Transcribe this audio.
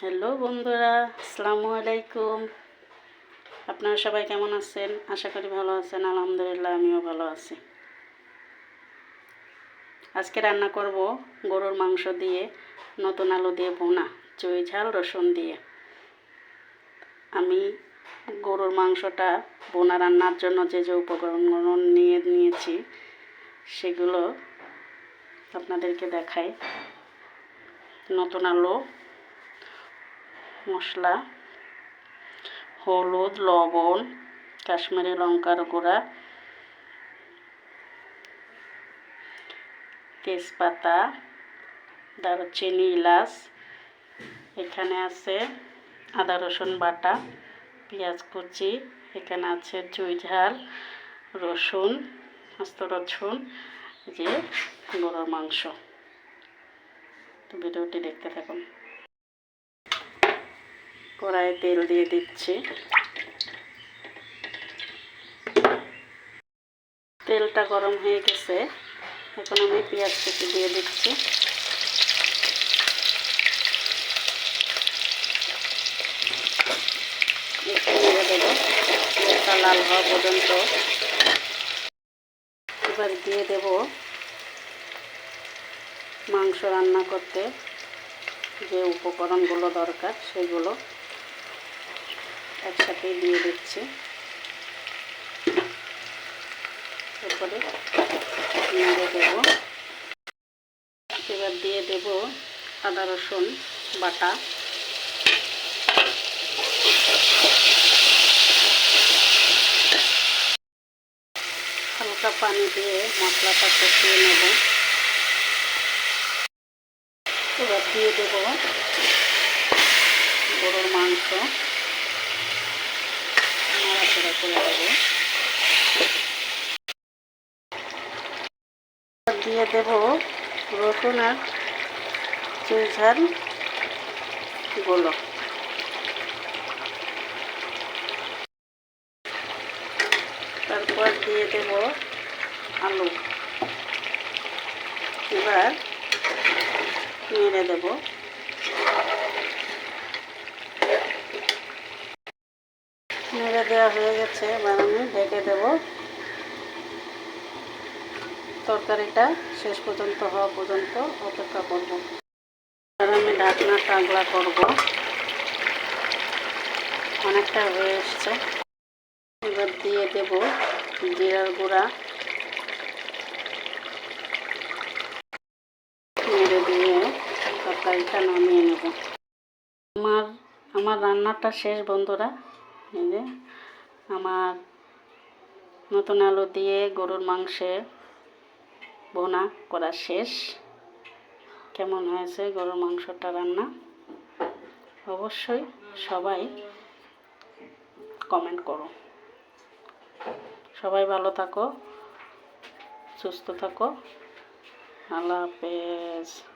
Hello বন্ধুরা, আসসালামু আলাইকুম। আপনারা সবাই কেমন আছেন? আশা করি ভালো আছেন, আলহামদুলিল্লাহ আমিও ভালো আছি। আজকে রান্না করব গরুর মাংস দিয়ে, নতুন আলু দিয়ে ভুনা, চুই ঝাল, রসুন দিয়ে। আমি গরুর মাংসটা বোনা রান্নার জন্য যে যে উপকরণগুলো নিয়ে নিয়েছি, সেগুলো আপনাদেরকে দেখাই। নতুন আলু মশলা, হলুদ, লবণ, কাশ্মীরি লঙ্কার গুঁড়া, তেজপাতা, দারুচিনি ইলাচ এখানে আছে আদা রসুন বাটা, পেঁয়াজ কুচি, এখানে আছে চুই ঝাল, রসুন আস্ত রসুন যে গরুর মাংস। ভিডিওটি দেখতে থাকুন। কড়াইয়ে তেল দিয়ে দিচ্ছি। তেলটা গরম হয়ে গেছে। এখন আমি পেঁয়াজ কুচি দিয়ে দিচ্ছি। তেলটা লাল হওয়া পর্যন্ত। এবার দিয়ে দেব মাংস রান্না করতে যে উপকরণগুলো দরকার সেগুলো। একসাথেই দিয়ে দিচ্ছি। তারপরে নেড়ে দেব। এবার দিয়ে দেব আদা, রসুন, বাটা। হালকা পানি দিয়ে মশলাটা কষিয়ে নেব। এবার দিয়ে দেব গরুর মাংস। নাড়াচাড়া করে দেবো দিয়ে দেব রসুন আর চুইঝালগুলো তারপর দিয়ে দেব আলু। এবার নেড়ে দেবো। নেড়ে দেওয়া হয়ে গেছে, এবার আমি ঢেকে দেব। তরকারিটা শেষ পর্যন্ত হওয়া পর্যন্ত অপেক্ষা করব। এবার আমি ঢাকনা টাগলা করব। অনেকটা হয়ে এসছে। এবার দিয়ে দেব জিরার গুঁড়া। নেড়ে দিয়ে তরকারিটা নামিয়ে নেব। আমার আমার রান্নাটা শেষ, বন্ধুরা। যে আমার নতুন আলু দিয়ে গরুর মাংসে বোনা করা শেষ। কেমন হয়েছে গরুর মাংসটা রান্না? অবশ্যই সবাই কমেন্ট করো। সবাই ভালো থাকো, সুস্থ থাকো। আল্লাহ হাফেজ।